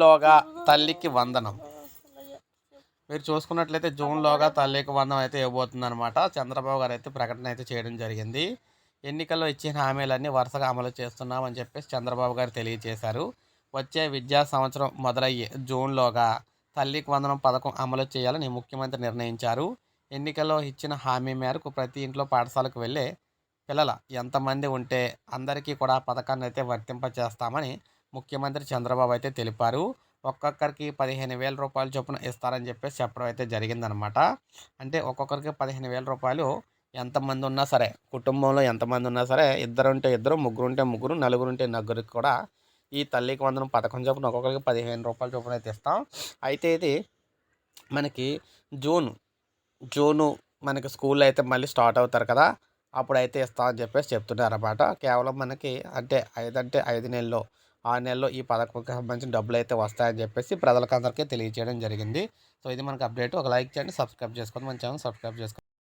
జూన్లోగా తల్లికి వందనం. మీరు చూసుకున్నట్లయితే జూన్లోగా తల్లికి వందనం అయితే ఇవ్వబోతుంది అనమాట చంద్రబాబు గారు అయితే ప్రకటన అయితే చేయడం జరిగింది. ఎన్నికల్లో ఇచ్చిన హామీలన్నీ వరుసగా అమలు చేస్తున్నామని చెప్పేసి చంద్రబాబు గారు తెలియజేశారు. వచ్చే విద్యా సంవత్సరం మొదలయ్యే జూన్లోగా తల్లికి వందనం పథకం అమలు చేయాలని ముఖ్యమంత్రి నిర్ణయించారు. ఎన్నికల్లో ఇచ్చిన హామీ మేరకు ప్రతి ఇంట్లో పాఠశాలకు వెళ్ళే పిల్లల ఎంతమంది ఉంటే అందరికీ కూడా పథకాన్ని అయితే వర్తింపచేస్తామని ముఖ్యమంత్రి చంద్రబాబు అయితే తెలిపారు. ఒక్కొక్కరికి పదిహేను వేల రూపాయలు చొప్పున ఇస్తారని చెప్పేసి చెప్పడం అయితే జరిగిందనమాట. అంటే ఒక్కొక్కరికి పదిహేను వేల రూపాయలు ఎంతమంది ఉన్నా సరే కుటుంబంలో ఎంతమంది ఉన్నా సరే ఇద్దరు ఉంటే ఇద్దరు ముగ్గురు ఉంటే ముగ్గురు నలుగురు ఉంటే నలుగురికి కూడా ఈ తల్లికి వందనం పథకం చొప్పున ఒక్కొక్కరికి పదిహేను రూపాయల చొప్పున అయితే ఇస్తాం. అయితే ఇది మనకి జూన్ జూను మనకి స్కూల్లో అయితే మళ్ళీ స్టార్ట్ అవుతారు కదా అప్పుడైతే ఇస్తామని చెప్పేసి చెప్తున్నారు అనమాట కేవలం మనకి అంటే ఐదు అంటే ఐదు నెలల్లో ఆ నెలల్లో ఈ పథకంకి సంబంధించిన డబ్బులు అయితే వస్తాయని చెప్పేసి ప్రజలకు అందరికీ తెలియజేయడం జరిగింది. సో ఇది మనకు అప్డేట్. ఒక లైక్ చేయండి సబ్స్క్రైబ్ చేసుకోండి మన ఛానల్ సబ్స్క్రైబ్ చేసుకోండి.